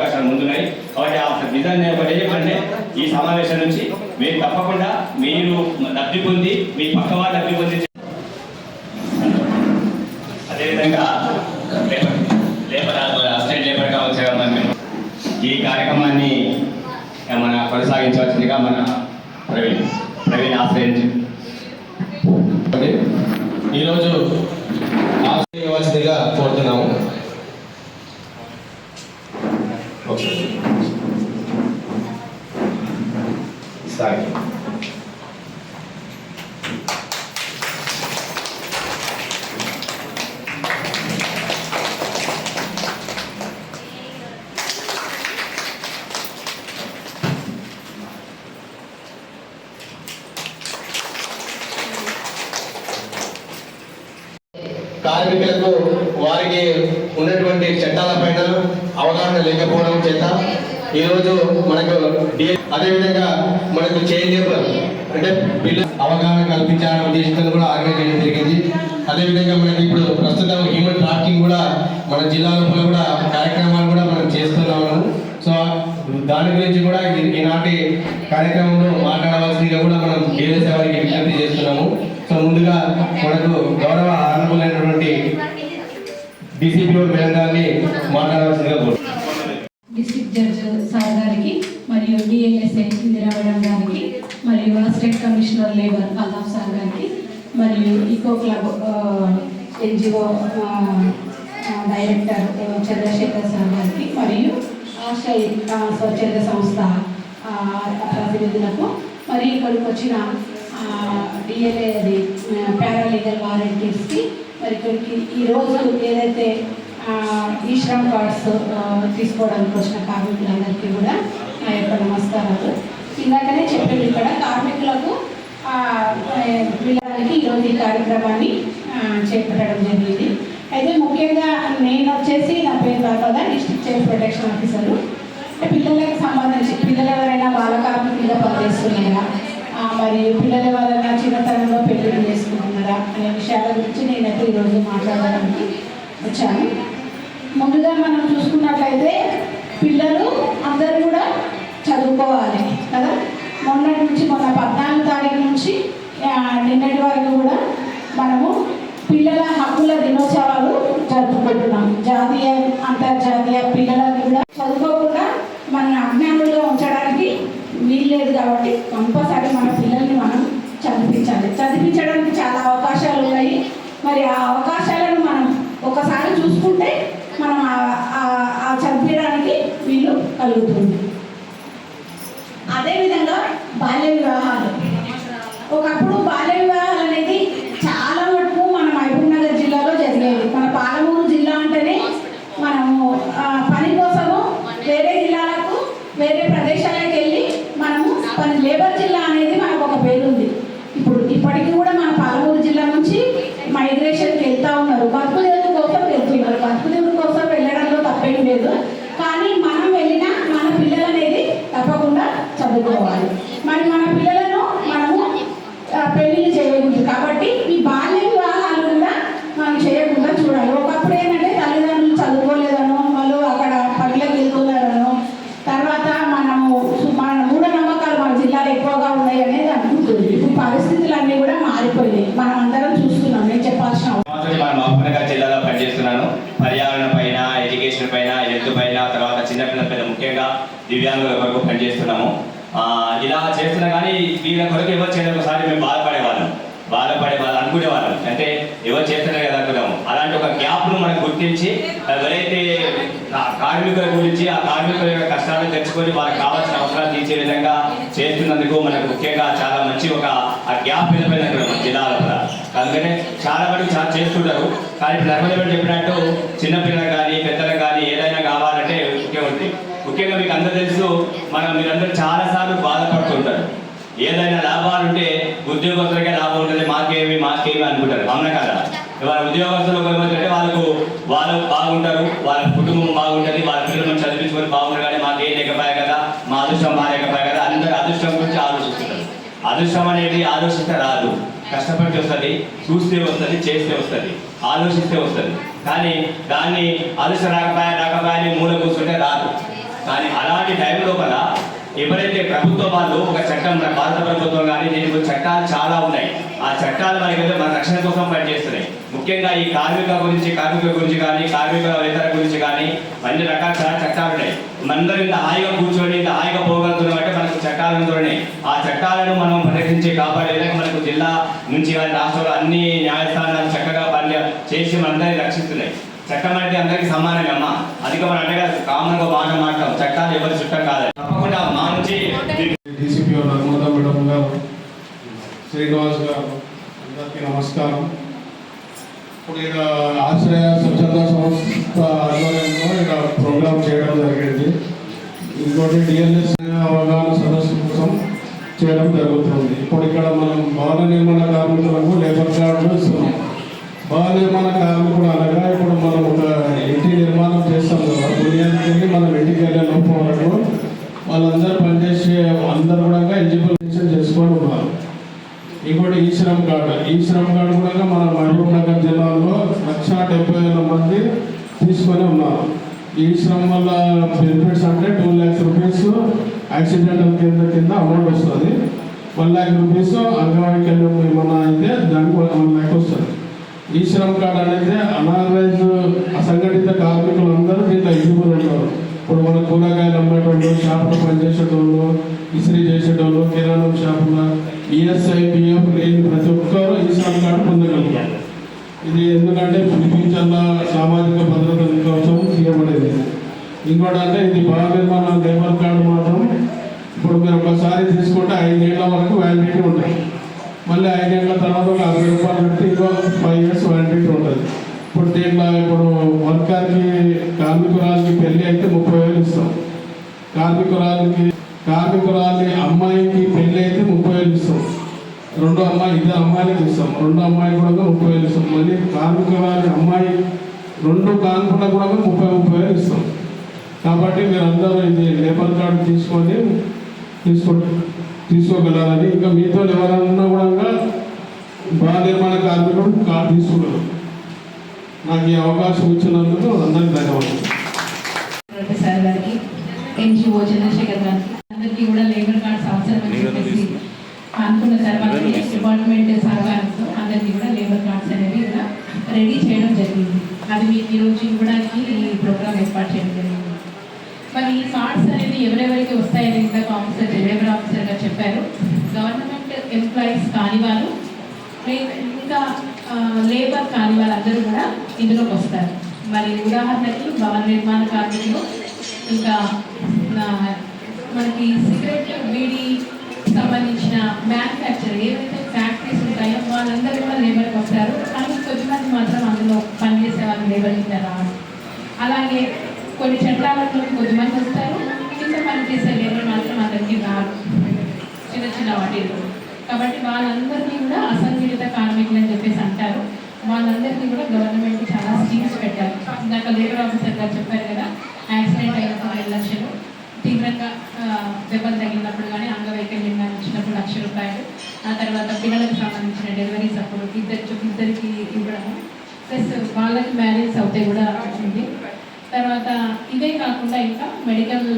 అవకాశాలు ముందున్నాయి. కాబట్టి ఆ నిజాన్ని ఒకటి చెప్పండి ఈ సమావేశం నుంచి మీరు తప్పకుండా మీరు లబ్ధి పొంది మీ పక్క వాళ్ళు లబ్ధి పొంది అదేవిధంగా లేబర్ లేబర్ అసిస్టెంట్ లేబర్ కావచ్చు మనం ఈ కార్యక్రమాన్ని మన కొనసాగించవలసిందిగా మన ప్రవీణ్ ప్రవీణ్ ఆశ్రయించి. ఈరోజు సాయి కార్మికులకు వారికి ఉన్నటువంటి చట్టాలపైన అవగాహన లేకపోవడం చేత ఈరోజు మనకు అదేవిధంగా మనకు చేంజ్ అంటే బిల్లు అవగాహన కల్పించాలనే ఉద్దేశంతో కూడా ఆర్గనైజ్ చేయడం జరిగింది. అదేవిధంగా మనకి ఇప్పుడు ప్రస్తుతం హ్యూమన్ ట్రాఫికింగ్ కూడా మన జిల్లా లోపల కూడా కార్యక్రమాలు కూడా మనం చేస్తున్నాము సో దాని గురించి కూడా ఈనాటి కార్యక్రమంలో మాట్లాడవలసిందిగా కూడా మనం ఏదైతే వారికి విజ్ఞప్తి చేస్తున్నాము. సో ముందుగా మనకు గౌరవ ఆనరబుల్ అయినటువంటి డిసిపి మేడం గారిని మాట్లాడవలసిందిగా కోరుతున్నాను డిస్ట్రిక్ట్ జడ్జ్ సార్ గారికి మరియు డిఎల్ఎస్ఐ ఇందిరా మేడం గారికి మరియు assistant commissioner labour Altaf sir గారికి మరియు eco club NGO director Chandrashekar sir గారికి మరియు ఆశ స్వచ్ఛంద సంస్థ ప్రతినిధులకు మరియు ఇక్కడికి వచ్చిన డిఎల్ఏ అది పారాలీగల్ వారంటీర్స్కి మరి ఇక్కడికి ఈరోజు ఏదైతే ఈ శ్రమ్ కార్డ్స్ తీసుకోవడానికి వచ్చిన కార్మికులందరికీ కూడా నా యొక్క నమస్కారాలు. ఇందాకనే చెప్పారు ఇక్కడ. కార్మికులకు ఆ, పిల్లలకి ఈరోజు ఈ కార్యక్రమాన్ని చేపట్టడం జరిగింది. అయితే ముఖ్యంగా నేను వచ్చేసి నా పేరు తర్వాత డిస్ట్రిక్ట్ చైల్డ్ ప్రొటెక్షన్ ఆఫీసరు. పిల్లలకు సంబంధించి పిల్లలు ఎవరైనా బాల కార్మికులుగా పనిచేస్తున్నారా ఆ, మరియు పిల్లలు ఎవరైనా చిన్నతనంలో పెళ్ళి చేసుకుంటున్నారా అనే విషయాల గురించి నేనైతే ఈరోజు మాట్లాడడానికి వచ్చాను. ముందుగా మనం చూసుకున్నట్లయితే పిల్లలు అందరూ కూడా చదువుకోవాలి కదా? మొన్నటి నుంచి మొన్న పద్నాలుగు తారీఖు నుంచి నిన్నటి వరకు కూడా మనము పిల్లల హక్కుల దినోత్సవాలు జరుపుకుంటున్నాం. జాతీయ అంతర్జాతీయ పిల్లలకి కూడా చదువుకోకుండా మన అజ్ఞానులుగా ఉంచడానికి వీల్లేదు కాబట్టి కంపల్సరీ మన పిల్లల్ని మనం చదివించాలి. చదివించడానికి చాలా అవకాశాలు ఉన్నాయి. మరి ఆ అవకాశాలను మనం ఒకసారి చూసుకుంటే మనం ఆ- ఆ చదివించడానికి వీలు కలుగుతుంది అదేవిధంగా బాల్య వివాహాలు ఒకప్పుడు బాల్య వివాహాలు అనేది చాలా మటుకు మన మహబూబ్ నగర్ జిల్లాలో జరిగేవి మన పాలమూరు జిల్లా అంటేనే మనము ఆ, పని కోసము వేరే జిల్లాలకు వేరే ప్రదేశాలకు వెళ్ళి మనము పని లేబర్ జిల్లా అనేది మనకు ఒక పేరు ఉంది ఇప్పుడు ఇప్పటికీ కూడా మన పాలమూరు జిల్లా నుంచి మైగ్రేషన్కి వెళ్తా ఉన్నారు. బతుకు కోసం వెళ్తున్నారు. బతుకు కోసం వెళ్ళడంలో తప్పేం లేదు. కానీ మనం వెళ్ళినా మన పిల్లలు అనేది తప్పకుండా చదువుకోవాలి మరి మన పిల్లలను మనము ఆ, పెళ్ళిళ్ళు చేయకూడదు కాబట్టి ఈ బాల్య వివాహాలు కూడా మనం చేయకుండా చూడాలి ఒకప్పుడు ఏంటంటే తల్లిదండ్రులు చదువుకోలేదనో వాళ్ళు అక్కడ పనులకు వెళ్తున్నారనో తర్వాత మనము మన మూఢనమ్మకాలు మన జిల్లాలో ఎక్కువగా ఉన్నాయి అనేది అనుకుంటుంది ఇప్పుడు పరిస్థితులన్నీ కూడా మారిపోయినాయి మనం అందరం చూస్తున్నాం నేను చెప్పాల్సిన అవసరం సంవత్సరం మన మహబూబ్నగర్ జిల్లాలో పనిచేస్తున్నాను పర్యావరణ పైన ఎడ్యుకేషన్ పైన హెల్త్ పైన తర్వాత చిన్నపిల్లల పైన ముఖ్యంగా దివ్యాంగుల కొరకు పనిచేస్తున్నాము. ఇలా చేస్తున్నా కానీ వీళ్ళ కొరకు ఎవరు చేయడం ఒకసారి మేము బాధపడేవాళ్ళం. బాధపడే వాళ్ళు అనుకునేవాళ్ళం. అంటే ఎవరు చేస్తున్నారు కదా అనుకున్నాము. అలాంటి ఒక గ్యాప్ను మనం గుర్తించి ఎవరైతే కార్మికుల గురించి ఆ కార్మికుల యొక్క కష్టాలను తెచ్చుకొని వాళ్ళకి కావాల్సిన అవసరాలు తీర్చే విధంగా చేస్తున్నందుకు మనకు ముఖ్యంగా చాలా మంచి ఒక ఆ గ్యాప్ నిలబడినట్టు మన జిల్లాలో. అందుకనే చాలా మటుకు చాలా చేస్తుంటారు. కానీ ధర్మదేవుడు చెప్పినట్టు చిన్నపిల్లలకు కానీ పెద్దలకు కానీ ఏదైనా కావాలంటే ముఖ్యమంత్రి ముఖ్యంగా మీకు అందరూ తెలుసు మనం మీరందరూ చాలాసార్లు బాధపడుతుంటారు. ఏదైనా లాభాలు ఉంటే ఉద్యోగస్తులకే లాభం ఉంటుంది మాకేమి మాకేమి అనుకుంటారు. అవునా కదా? వాళ్ళ ఉద్యోగస్తులు ఏమంటే వాళ్ళకు వాళ్ళు బాగుంటారు వాళ్ళ కుటుంబం బాగుంటుంది వాళ్ళ పిల్లలను చదివించుకొని బాగుంటారు. కానీ మాకేం లేకపోయా కదా మా అదృష్టం బాగాలేకపోయా కదా అందరూ అదృష్టం గురించి ఆలోచిస్తున్నారు అదృష్టం అనేది ఆలోచిస్తే రాదు. కష్టపడితే వస్తుంది చూస్తే వస్తుంది చేస్తే వస్తుంది ఆలోచిస్తే వస్తుంది. కానీ దాన్ని అదృష్టం రాకపోయా రాకపోయా అని మూల కూర్చుంటే రాదు. కానీ అలాంటి టైం లోపల ఎవరైతే ప్రభుత్వ వాళ్ళు ఒక చట్టం మన భారత ప్రభుత్వం కానీ దీనికి చట్టాలు చాలా ఉన్నాయి. ఆ చట్టాలు మనకి మన రక్షణ కోసం పనిచేస్తున్నాయి. ముఖ్యంగా ఈ కార్మిక గురించి కార్మికుల గురించి కానీ కార్మిక ఇతర గురించి కానీ అన్ని రకాల చాలా చట్టాలు ఉన్నాయి. మనందరం ఇంత హాయిగా కూర్చొని ఇంత హాయిగా పోగలుగుతున్నాం అంటే మనకు చట్టాలు ఉన్నాయి. ఆ చట్టాలను మనం పరిరక్షించి కాపాడేదాకా మనకు జిల్లా నుంచి కానీ రాష్ట్రంలో అన్ని న్యాయస్థానాలు చక్కగా పని చేసి మనందరినీ రక్షిస్తున్నాయి. చట్టం అంటే అందరికీ సమానమే అమ్మా. అందుకే మనం అంటే కామన్గా బాగా మాట్లాడతాం. చట్టాలు ఎవరి చుట్టం కాదు తప్పకుండా మా నుంచి డీసీపీ నర్మదా గారు శ్రీనివాస్ గారు అందరికీ నమస్కారం. ఇప్పుడు ఇక్కడ ఆశ్రయ స్వచ్ఛంద సంస్థ ఆధ్వర్యంలో ఇక్కడ ప్రోగ్రామ్ చేయడం జరిగింది. ఇంకోటి డిఎల్ఎస్ అవగాహన సదస్సు కోసం చేయడం జరుగుతుంది. ఇప్పుడు ఇక్కడ మనం భవన నిర్మాణ కార్మికులకు లేబర్ కార్డు ఇస్తున్నాం. భవన నిర్మాణ కార్మికుడు అనగా ఇప్పుడు మనం ఒక ఇంటి నిర్మాణం చేస్తాం కదా బునియాదికి వెళ్ళి మనం ఇంటికి వెళ్ళే లోపం వరకు వాళ్ళందరూ పనిచేసే అందరూ కూడా ఎలిజిబుల్ చేసుకొని ఉన్నారు ఇంకోటి ఈ శ్రమ్ కార్డు ఈ శ్రమ్ కార్డు కూడా మన మహబూబ్ నగర్ జిల్లాలో లక్ష డెబ్బై వేల మంది తీసుకొని ఉన్నారు ఈ శ్రమ వల్ల బెనిఫిట్స్ అంటే టూ ల్యాక్స్ రూపీస్ యాక్సిడెంటల్ కింద కింద అమౌంట్ వస్తుంది. వన్ ల్యాక్ రూపీస్ అంగవైకల్యం ఏమన్నా అయితే దానికి వన్ ల్యాక్ వస్తుంది. ఈ శ్రమ్ కార్డు అనేది అనాథరైజ్ అసంఘటిత కార్మికులు అందరూ దీంట్లో ఎలిజిబుల్ ఉంటారు. ఇప్పుడు మన కూరగాయలు అమ్మేటోళ్ళు షాపులో పనిచేసేటోళ్ళు ఇస్త్రీ చేసేటోళ్ళు కిరాణం షాపులో ఈఎస్ఐ పిఎఫ్ లేని ప్రతి ఒక్కరు ఈ శ్రమ కార్డు పొందగలుగుతారు. ఇది ఎందుకంటే పిలిపించాల సామాజిక భద్రత ఇంకోటి అంటే ఇది భవన నిర్మాణ లేబర్ కార్డు మాత్రం ఇప్పుడు మీరు ఒకసారి తీసుకుంటే ఐదేళ్ళ వరకు వ్యాలిడిటీ ఉంటుంది. మళ్ళీ ఐదేళ్ళ తర్వాత ఒక అరవై రూపాయలు పెట్టి ఇంకో ఫైవ్ ఇయర్స్ వ్యాలిడిటీ ఉంటుంది. ఇప్పుడు దీంట్లో ఇప్పుడు వర్కర్కి కార్మికురాలకి పెళ్ళి అయితే ముప్పై వేలు ఇస్తాం. కార్మికురాలకి కార్మికురాలి అమ్మాయికి పెళ్ళి అయితే ముప్పై వేలు ఇస్తాం. రెండో అమ్మాయి ఇద్దరు అమ్మాయిలకు ఇస్తాం. రెండో అమ్మాయి కూడా ముప్పై వేలు ఇస్తాం. మళ్ళీ కార్మికురాలి అమ్మాయి రెండు కార్మికులకు కూడా ముప్పై ముప్పై వేలు ఇస్తాం. కాబట్టి మీరు అందరూ ఇది లేబర్ కార్డు తీసుకొని తీసుకో తీసుకోగలరని ఇంకా మీతో ఎవరన్నా కూడా భవన నిర్మాణ కార్మికుడు కార్డు తీసుకోగలరు నాకు ఈ అవకాశం ఇచ్చినందుకు అందరికీ ధన్యవాదాలు. సార్ గారికి ఎన్జిఓ చంద్రశేఖర్ గారికి అందరికీ కూడా లేబర్ కార్డ్స్ అవసరం అని చెప్పేసి అనుకున్న తర్వాత డిపార్ట్మెంట్ సహకారంతో అందరికీ కూడా లేబర్ కార్డ్స్ అనేవి కూడా రెడీ చేయడం జరిగింది. అది మీరు ఈరోజు ఇవ్వడానికి ఈ ప్రోగ్రామ్ ఏర్పాటు చేయడం జరిగింది. మరి ఈ కార్డ్స్ అనేది ఎవరెవరికి వస్తాయని ఇందాక ఆఫీసర్ లేబర్ ఆఫీసర్ గారు చెప్పారు. గవర్నమెంట్ ఎంప్లాయీస్ కాని వాళ్ళు ఇంకా లేబర్ కాని వాళ్ళందరూ కూడా ఇందులోకి వస్తారు. మరి ఉదాహరణకి భవన నిర్మాణ కార్మికులు ఇంకా మనకి సిగరెట్ బీడీ సంబంధించిన మ్యానుఫ్యాక్చర్ ఏవైతే ఫ్యాక్టరీస్ ఉంటాయో వాళ్ళందరూ కూడా లేబర్కి వస్తారు. కానీ కొద్దిమంది మాత్రం అందులో పనిచేసే వాళ్ళు లేబర్ కింద రావాలి అలాగే కొన్ని చట్టాలలో కొద్దిమంది వస్తారు. చిన్న పని చేసే లేబర్ మాత్రం అందరికీ రారు. చిన్న చిన్న వాటిల్లో. కాబట్టి వాళ్ళందరినీ కూడా అసంఘటిత కార్మికులు అని చెప్పేసి అంటారు. వాళ్ళందరినీ కూడా గవర్నమెంట్ చాలా స్కీమ్స్ పెట్టారు. ఇందాక లేబర్ ఆఫీసర్ గారు చెప్పారు కదా యాక్సిడెంట్ అయినప్పుడు ఐదు లక్షలు. తీవ్రంగా దెబ్బలు తగిలినప్పుడు కానీ అంగవైకల్యం కానీ వచ్చినప్పుడు లక్ష రూపాయలు. ఆ తర్వాత పిల్లలకు సంబంధించిన డెలివరీ సపోర్ట్ ఇద్దరు ఇద్దరికి ఇవ్వడము. ప్లస్ వాళ్ళకి మ్యారేజ్ అవుతాయి కూడా ఉంది తర్వాత ఇదే కాకుండా ఇంకా మెడికల్